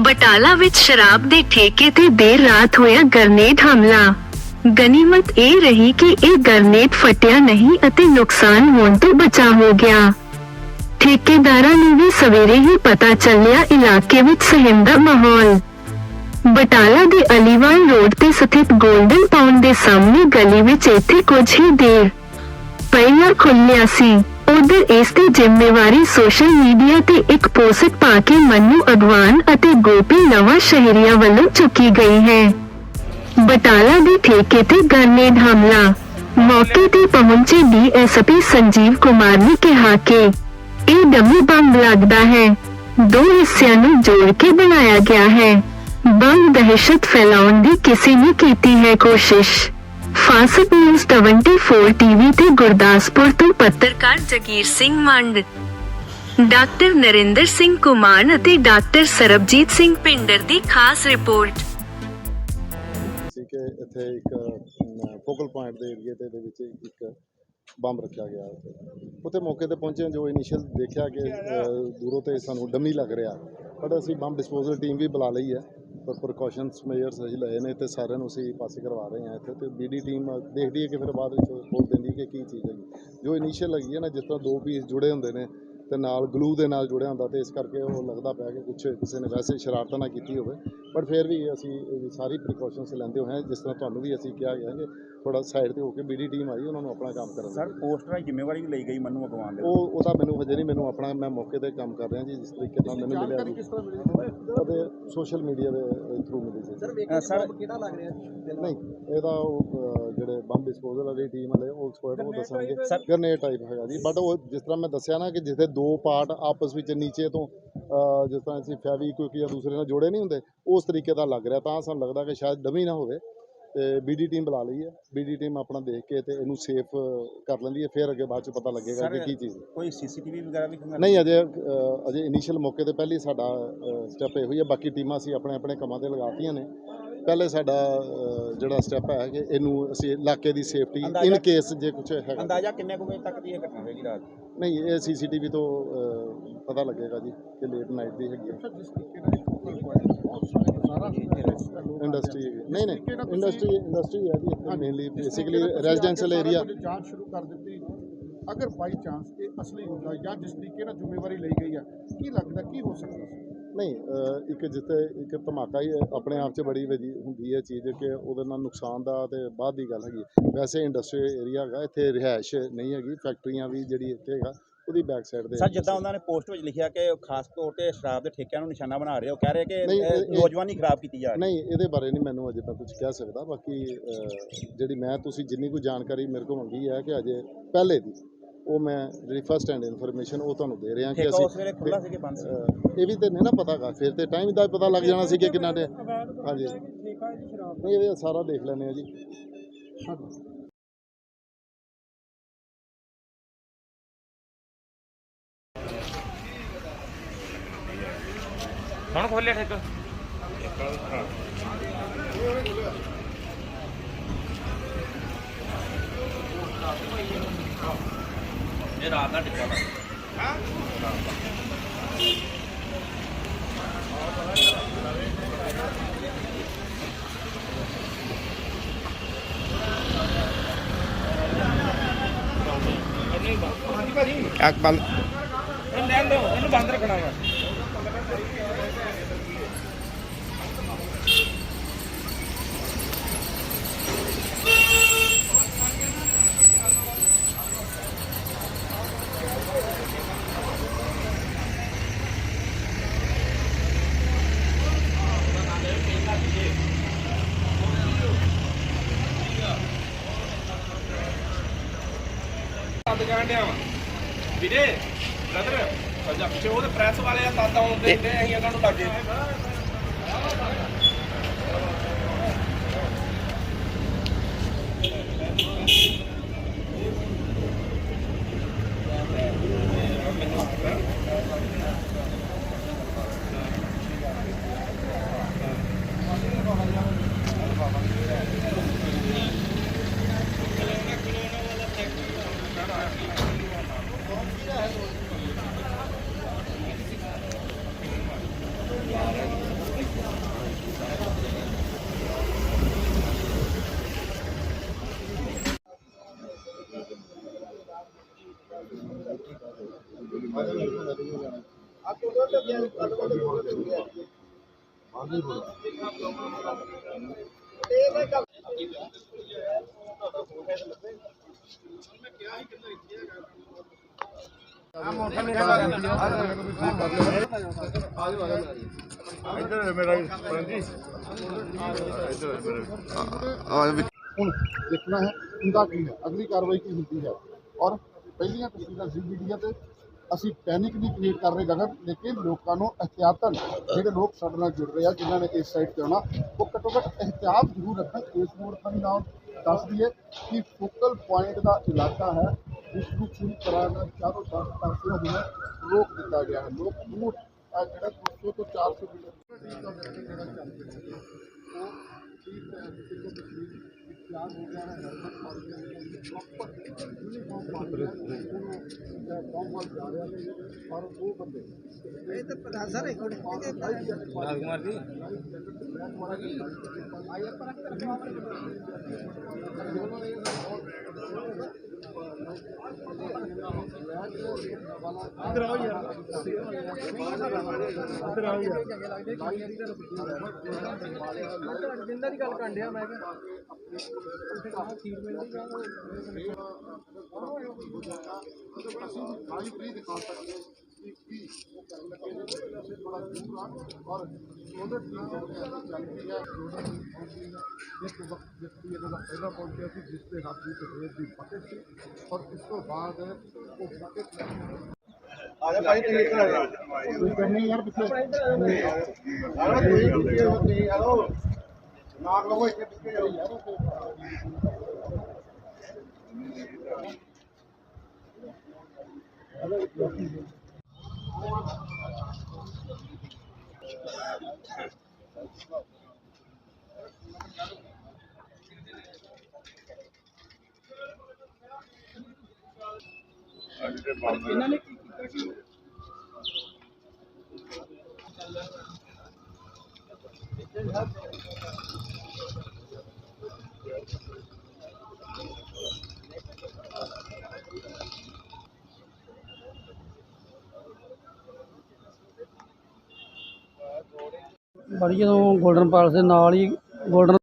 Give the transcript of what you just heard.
ਬਟਾਲਾ ਵਿੱਚ ਸ਼ਰਾਬ ਦੇ ਠੇਕੇ ਤੇ ਦੇਰ ਰਾਤ ਹੋਇਆ ਗਰਨੇਡ ਹਮਲਾ। ਗਨੀਮਤ ਇਹ ਰਹੀ ਕਿ ਇਹ ਗਰਨੇਡ ਫਟਿਆ ਨਹੀਂ ਅਤੇ ਨੁਕਸਾਨ ਹੋਣ ਤੋਂ ਬਚਾ ਹੋ ਗਿਆ। ਠੇਕੇਦਾਰਾਂ ਨੂੰ ਵੀ ਸਵੇਰੇ ਹੀ ਪਤਾ ਚੱਲਿਆ ਇਲਾਕੇ ਵਿੱਚ ਸਹਿਮ ਦਾ ਮਾਹੌਲ। ਬਟਾਲਾ ਦੇ ਅਲੀਵਾਲ ਰੋਡ ਤੇ ਸਥਿਤ 골ਡਨ ਪਾਉਂਡ ਦੇ ਸਾਹਮਣੇ ਗਲੀ ਵਿੱਚ ਇੱਥੇ ਕੁਝ ਹੀ ਦੇਰ ਪਹਿਲਾਂ ਖੁੱਲਿਆ ਸੀ। ਉਧਰ ਇਸ ਦੀ ਜ਼ਿੰਮੇਵਾਰੀ ਸੋਸ਼ਲ ਮੀਡੀਆ ਤੇ ਇੱਕ ਪੋਸਟ ਪਾ ਕੇ ਮੰਨੂ ਅਗਵਾਨ ਅਤੇ ਗੋਪੀ ਨਵਾਂ ਸ਼ਹਿਰੀਆ ਵੱਲੋਂ ਚੁੱਕੀ ਗਈ ਹੈ। ਬਟਾਲਾ ਦੇ ਠੇਕੇ ਤੇ ਗਰਨੇਡ ਹਮਲਾ। ਮੌਕੇ ਤੇ ਪਹੁੰਚੇ ਡੀਐਸਪੀ ਸੰਜੀਵ ਕੁਮਾਰ ਨੇ ਕਿਹਾ ਕਿ ਇਹ ਡਮੀ ਬੰਬ ਲੱਗਦਾ ਹੈ। ਦੋ ਹਿੱਸਿਆਂ ਨੂੰ ਜੋੜ ਕੇ ਬਣਾਇਆ ਗਿਆ ਹੈ। ਬੰਬ ਦਹਿਸ਼ਤ ਫੈਲਾਉਣ ਦੀ ਕਿਸੇ ਨੇ ਕੀਤੀ ਹੈ ਕੋਸ਼ਿਸ਼। ਫਾਸਟ ਨਿਊਜ਼ 24 ਟੀਵੀ ਤੇ ਗੁਰਦਾਸਪੁਰ ਤੋਂ ਪੱਤਰਕਾਰ ਜਗੀਰ ਸਿੰਘ ਮੰਡ ਡਾਕਟਰ ਨਰਿੰਦਰ ਸਿੰਘ ਕੁਮਾਨ ਅਤੇ ਡਾਕਟਰ ਸਰਬਜੀਤ ਸਿੰਘ ਪਿੰਡਰ ਦੀ ਖਾਸ ਰਿਪੋਰਟ। ਸੀ ਕਿ ਇੱਥੇ ਇੱਕ ਫੋਕਲ ਪੁਆਇੰਟ ਦੇ ਏਰੀਏ ਤੇ ਦੇ ਵਿੱਚ ਇੱਕ ਬੰਬ ਰੱਖਿਆ ਗਿਆ। ਉੱਥੇ ਮੌਕੇ ਤੇ ਪਹੁੰਚੇ ਜੋ ਇਨੀਸ਼ੀਅਲ ਦੇਖਿਆ ਕਿ ਦੂਰੋਂ ਤੇ ਸਾਨੂੰ ਡੰਮੀ ਲੱਗ ਰਿਹਾ। ਬਟ ਅਸੀਂ ਬੰਬ ਡਿਸਪੋਜ਼ਲ ਟੀਮ ਵੀ ਬੁਲਾ ਲਈ ਹੈ। ਪਰ ਪ੍ਰੀਕਾਸ਼ਨਸ ਮੇਜਰਸ ਅਸੀਂ ਲਏ ਨੇ ਤੇ ਸਾਰਿਆਂ ਨੂੰ ਅਸੀਂ ਪਾਸੇ ਕਰਵਾ ਰਹੇ ਹਾਂ ਇੱਥੇ ਤੇ ਬੀਡੀ ਟੀਮ ਦੇਖਦੀ ਹੈ ਕਿ ਫਿਰ ਬਾਅਦ ਵਿੱਚ ਬੋਲ ਦਿੰਦੀ ਕਿ ਕੀ ਚੀਜ਼ ਹੈਗੀ। ਜੋ ਇਨੀਸ਼ੀਅਲ ਹੈਗੀ ਹੈ ਨਾ, ਜਿਸ ਤਰ੍ਹਾਂ ਦੋ ਪੀਸ ਜੁੜੇ ਹੁੰਦੇ ਨੇ ਤੇ ਨਾਲ ਗਲੂ ਦੇ ਨਾਲ ਜੁੜਿਆ ਹੁੰਦਾ ਤੇ ਇਸ ਕਰਕੇ ਉਹ ਲੱਗਦਾ ਪਿਆ ਕਿ ਕੁਝ ਕਿਸੇ ਨੇ ਵੈਸੇ ਸ਼ਰਾਰਤ ਨਾ ਕੀਤੀ ਹੋਵੇ। ਬਟ ਫਿਰ ਵੀ ਅਸੀਂ ਇਹ ਸਾਰੀ ਪ੍ਰੀਕਾਸ਼ਨਸ ਲੈਂਦੇ ਹੋਏ ਹਾਂ ਜਿਸ ਤਰ੍ਹਾਂ ਤੁਹਾਨੂੰ ਵੀ ਅਸੀਂ ਕਿਹਾ ਗਿਆ ਕਿ ਥੋੜਾ ਸਾਈਡ ਤੇ ਹੋ ਕੇ ਬੀਡੀ ਟੀਮ ਆਈ ਉਹਨਾਂ ਨੂੰ ਆਪਣਾ ਕੰਮ ਕਰਨ ਸਰ ਪੋਸਟਰਾਂ ਦੀ ਜ਼ਿੰਮੇਵਾਰੀ ਵੀ ਲਈ ਗਈ ਮੰਨੂ ਅਗਵਾਨ ਦੇ। ਉਹ ਉਹਦਾ ਮੈਨੂੰ ਹਜੇ ਨਹੀਂ ਮੈਨੂੰ ਆਪਣਾ ਮੈਂ ਮੌਕੇ ਤੇ ਕੰਮ ਕਰ ਰਿਹਾ ਜੀ ਜਿਸ ਤਰੀਕੇ ਨਾਲ ਮੈਨੂੰ ਮਿਲਿਆ ਜੀ। ਉਹਦੇ ਸੋਸ਼ਲ ਮੀਡੀਆ ਦੇ ਥਰੂ ਮਿਲੀ ਸੀ। ਅ, ਸਰ ਨਹੀਂ ਇਹਦਾ ਉਹ ਜਿਹੜੇ ਬੰਬ ਡਿਸਪੋਜ਼ਲ ਵਾਲੀ ਟੀਮ ਵਾਲੇ ਉਹ ਐਕਸਪਰਟ ਉਹ ਦੱਸਣਗੇ। ਸਰ- ਗਰਨੇਡ ਟਾਈਪ ਹੈਗਾ ਜੀ ਬਟ ਉਹ ਜਿਸ ਤਰ੍ਹਾਂ ਮੈਂ ਦੱਸਿਆ ਨਾ ਕਿ ਜਿੱਥੇ ਦੋ ਪਾਰਟ ਆਪਸ ਵਿੱਚ ਨੀਚੇ ਤੋਂ ਜਿਸ ਤਰ੍ਹਾਂ ਅਸੀਂ ਫੈਵੀ ਕਿਉਂਕਿ ਜਾਂ ਦੂਸਰੇ ਨਾਲ ਜੋੜੇ ਨਹੀਂ ਹੁੰਦੇ ਉਸ ਤਰੀਕੇ ਦਾ ਲੱਗ ਰਿਹਾ ਤਾਂ ਸਾਨੂੰ ਲੱਗਦਾ ਕਿ ਸ਼ਾਇਦ ਡਮੀ ਨਾ ਹੋਵੇ ਤੇ ਬੀਡੀ ਟੀਮ ਬੁਲਾ ਲਈ ਹੈ। ਬੀਡੀ ਟੀਮ ਆਪਣਾ ਦੇਖ ਕੇ ਤੇ ਇਹਨੂੰ ਸੇਫ ਕਰ ਲੈਂਦੀ ਹੈ ਫਿਰ ਅੱਗੇ ਬਾਅਦ ਚ ਪਤਾ ਲੱਗੇਗਾ ਕਿ ਕੀ ਚੀਜ਼ ਹੈ। ਕੋਈ ਸੀਸੀਟੀਵੀ ਵਗੈਰਾ ਵੀ ਨਹੀਂ ਅਜੇ ਅਜੇ ਇਨੀਸ਼ੀਅਲ ਮੌਕੇ ਤੇ ਪਹਿਲੀ ਸਾਡਾ ਸਟੈਪ ਇਹ ਹੋਈ ਹੈ ਬਾਕੀ ਟੀਮਾਂ ਅਸੀਂ ਆਪਣੇ ਆਪਣੇ ਕੰਮਾਂ ਤੇ ਲਗਾਤੀਆਂ ਨੇ। ਪਹਿਲੇ ਸਾਡਾ ਜਿਹੜਾ ਸਟੈਪ ਹੈ ਕਿ ਇਹਨੂੰ ਅਸੀਂ ਇਲਾਕੇ ਦੀ ਸੇਫਟੀ ਇਨ ਕੇਸ ਜੇ ਕੁਝ ਹੈਗਾ ਅੰਦਾਜ਼ਾ ਕਿੰਨੇ ਕੁ ਵਜੇ ਤੱਕ ਦੀ ਇਹ ਘਟਨਾ ਹੋਏਗੀ ਰਾਤ? ਨਹੀਂ ਇਹ ਸੀਸੀਟੀਵੀ ਤੋਂ ਪਤਾ ਲੱਗੇਗਾ ਜੀ ਕਿ ਲੇਟ ਨਾਈਟ ਦੀ ਹੈਗੀ ਹੈ। ਇੰਡਸਟਰੀ ਨਹੀਂ ਨਹੀਂ ਇੰਡਸਟਰੀ ਇੰਡਸਟਰੀ ਹੈ ਜੀ ਮੇਨਲੀ ਬੇਸਿਕਲੀ ਰੈਜ਼ੀਡੈਂਸ਼ੀਅਲ ਏਰੀਆ ਜਾਂਚ ਸ਼ੁਰੂ ਕਰ ਦਿੱਤੀ। ਅਗਰ ਬਾਈ ਚਾਂਸ ਇਹ ਅਸਲੀ ਹੁੰਦਾ ਜਾਂ ਜਿਸ ਤਰੀਕੇ ਨਾਲ ਜ਼ਿੰਮੇਵਾਰੀ ਲਈ ਗਈ ਆ ਕੀ ਲੱਗਦਾ ਕੀ ਹੋ ਸਕਦਾ ਨਹੀਂ ਇੱਕ ਜਿੱਥੇ ਇੱਕ ਧਮਾਕਾ ਹੀ ਆਪਣੇ ਆਪ 'ਚ ਬੜੀ ਵਧੀ ਹੁੰਦੀ ਹੈ ਚੀਜ਼ ਕਿ ਉਹਦੇ ਨਾਲ ਨੁਕਸਾਨ ਦਾ ਤੇ ਬਾਅਦ ਦੀ ਗੱਲ ਹੈਗੀ ਵੈਸੇ ਇੰਡਸਟਰੀ ਏਰੀਆ ਹੈਗਾ ਇੱਥੇ ਰਿਹਾਇਸ਼ ਨਹੀਂ ਹੈਗੀ ਫੈਕਟਰੀਆਂ ਵੀ ਜਿਹੜੀ ਇੱਥੇ ਹੈਗਾ ਉਹਦੀ ਬੈਕ ਸਾਈਡ ਦੇ ਸਰ ਜਿੱਦਾਂ ਉਹਨਾਂ ਨੇ ਪੋਸਟ ਵਿੱਚ ਲਿਖਿਆ ਕਿ ਖਾਸ ਤੌਰ ਤੇ ਸ਼ਰਾਬ ਦੇ ਠੇਕਿਆਂ ਨੂੰ ਨਿਸ਼ਾਨਾ ਬਣਾ ਰਹੇ ਹੋ ਕਹਿ ਰਹੇ ਕਿ ਨਹੀਂ, ਇਹ ਇਹ- ਨੌਜਵਾਨੀ ਖਰਾਬ ਕੀਤੀ ਜਾ ਰਹੀ ਨਹੀਂ ਇਹਦੇ ਬਾਰੇ ਨਹੀਂ ਮੈਨੂੰ ਅਜੇ ਤੱਕ ਕੁਝ ਕਹਿ ਸਕਦਾ ਬਾਕੀ ਜਿਹੜੀ ਮੈਂ ਤੁਸੀਂ ਜਿੰਨੀ ਕੁ ਜਾਣਕਾਰੀ ਮੇਰੇ ਕੋਲ ਮੰਗੀ ਹੈ ਕਿ ਅਜੇ ਪਹਿਲੇ ਦੀ ਉਹ ਮੈਂ ਜਿਹੜੀ ਫਸਟ ਹੈਂਡ ਇਨਫੋਰਮੇਸ਼ਨ ਉਹ ਤੁਹਾਨੂੰ ਦੇ ਰਿਹਾ ਕਿ ਠੇਕਾ ਅਸੀਂ ਉਸ ਵੇਲੇ ਖੁੱਲਾ ਸੀ ਕਿ ਬੰਦ ਸੀ? ਅ, ਇਹ ਵੀ ਤੇ ਨਹੀਂ ਨਾ ਪਤਾਗਾ ਫਿਰ ਤੇ ਟਾਈਮ ਦਾ ਵੀ ਪਤਾ ਲੱਗ ਜਾਣਾ ਸੀ ਕਿ ਕਿੰਨਾ ਦੇ ਹਾਂਜੀ। ਨਹੀਂ ਇਹ ਸਾਰਾ ਦੇਖ ਲੈਣੇ ਆ ਜੀ। ਹੁਣ ਖੋਲਿਆ ਠੇਕਾ। ਇਹ ਰਾਤ ਦਾ ਇਹਨੂੰ ਲੈਣ ਦਿਓ ਇਹਨੂੰ ਬੰਦ ਰੱਖਣਾ ਵਾ। ਬੰਦ ਕਰਨ ਡਿਆ ਵਾ। ਵੀਰੇ ਬ੍ਰਦਰ ਸੱਜਾ ਪਿੱਛੇ ਉਹਦੇ ਪ੍ਰੈਸ ਵਾਲੇ ਆ ਤਦ ਆਉਂਦੇ ਨੇ ਅਸੀਂ ਉਹਨਾਂ ਨੂੰ ਲੱਗੇ। ਹੁਣ ਦੇਖਣਾ ਹੈ ਹੁੰਦਾ ਕੀ ਹੈ ਅਗਲੀ ਕਾਰਵਾਈ ਕੀ ਹੁੰਦੀ ਹੈ ਔਰ ਪਹਿਲੀਆਂ ਤਸਵੀਰਾਂ ਸੀ ਮੀਡੀਆ ਤੇ ਅਸੀਂ ਪੈਨਿਕ ਨਹੀਂ ਕ੍ਰੀਏਟ ਕਰ ਰਹੇ ਗਗਨ, ਲੇਕਿਨ ਲੋਕਾਂ ਨੂੰ ਅਹਤਿਆਤਨ ਜਿਹੜੇ ਲੋਕ ਸਾਡੇ ਨਾਲ ਜੁੜ ਰਹੇ ਆ, ਜਿਨ੍ਹਾਂ ਨੇ ਇਸ ਸਾਈਡ ਤੇ ਆਉਣਾ, ਉਹ ਘੱਟੋ ਘੱਟ ਅਹਤਿਆਤ ਜ਼ਰੂਰ ਰੱਖਣ। ਇਸ ਮੂਰਖਾਂ ਦੀ ਨਾਮ ਦੱਸ ਦਈਏ ਕਿ ਫੋਕਲ ਪੁਆਇੰਟ ਦਾ ਇਲਾਕਾ ਹੈ। ਜਿਸ ਨੂੰ ਪੂਰੀ ਤਰ੍ਹਾਂ ਨਾਲ ਚਾਰੋਂ ਪਾਸੇ ਪਾਸੇ ਹੁਣ ਰੋਕ ਦਿੱਤਾ ਗਿਆ ਹੈ। ਲੋਕ ਦੂਰ, ਆ ਜਿਹੜਾ 200 ਤੋਂ 400 ਮੀਟਰ ਦਾ ਜਿਹੜਾ ਚੱਲ ਰਿਹਾ ਹੈ, ਉਹ ਠੀਕ ਹੈ। ਕਿਸੇ ਕੋ ਤਸਵੀਰ ਤਿਆਰ ਹੋ। ਗਿਆ ਹੈ ਹੈਲਮਟ ਪਾ ਕੇ ਪ੍ਰੋਪਰ ਯੂਨੀਫਾਰਮ ਪਾ ਕੇ ਉਹਨੂੰ ਕੰਮ ਵੱਲ ਜਾ ਰਿਹਾ ਹੈ ਪਰ ਉਹ ਬੰਦੇ ਇਹ ਤਾਂ ਪਤਾ ਸਰ ਇੱਕ ਰਾਜਕੁਮਾਰ ਜੀ ਅਸੀਂ ਲਾਈਵ ਨਹੀਂ ਦਿਖਾ ਸਕਦੇ ਕਿ ਕੀ ਉਹ ਕਰਨ ਲੱਗੇ ਨੇ ਦੂਰ ਆ ਔਰ ਉਹਦੇ ਟੀਮ ਚੱਲ ਰਹੀ ਇੱਕ ਵਕਤ ਵਿਅਕਤੀ ਇਹਨਾਂ ਦਾ ਪਹਿਲਾਂ ਪਹੁੰਚਿਆ ਸੀ ਜਿਸ ਦੇ ਹੱਥ ਵਿੱਚ ਰੇਤ ਦੀ ਬਕਟ ਸੀ ਔਰ ਇਸ ਤੋਂ ਬਾਅਦ ਉਹ ਬਕਟ ਆ ਜਾ ਭਾਈ ਤੁਸੀਂ ਇੱਧਰ ਆ ਜਾ ਕੋਈ ਕਰਨੀ ਯਾਰ ਪਿੱਛੇ। ਪਿੱਛੇ ਹੋ ਤੁਸੀਂ ਆਲੋ ਨਾਕ ਲਵੋ ਇੱਥੇ ਪਿੱਛੇ ਜਾਓ। ਯਾਰ ਬੜੀ ਜਦੋਂ ਗੋਲਡਨ ਪਾਲਸ ਦੇ ਨਾਲ ਹੀ ਗੋਲਡਨ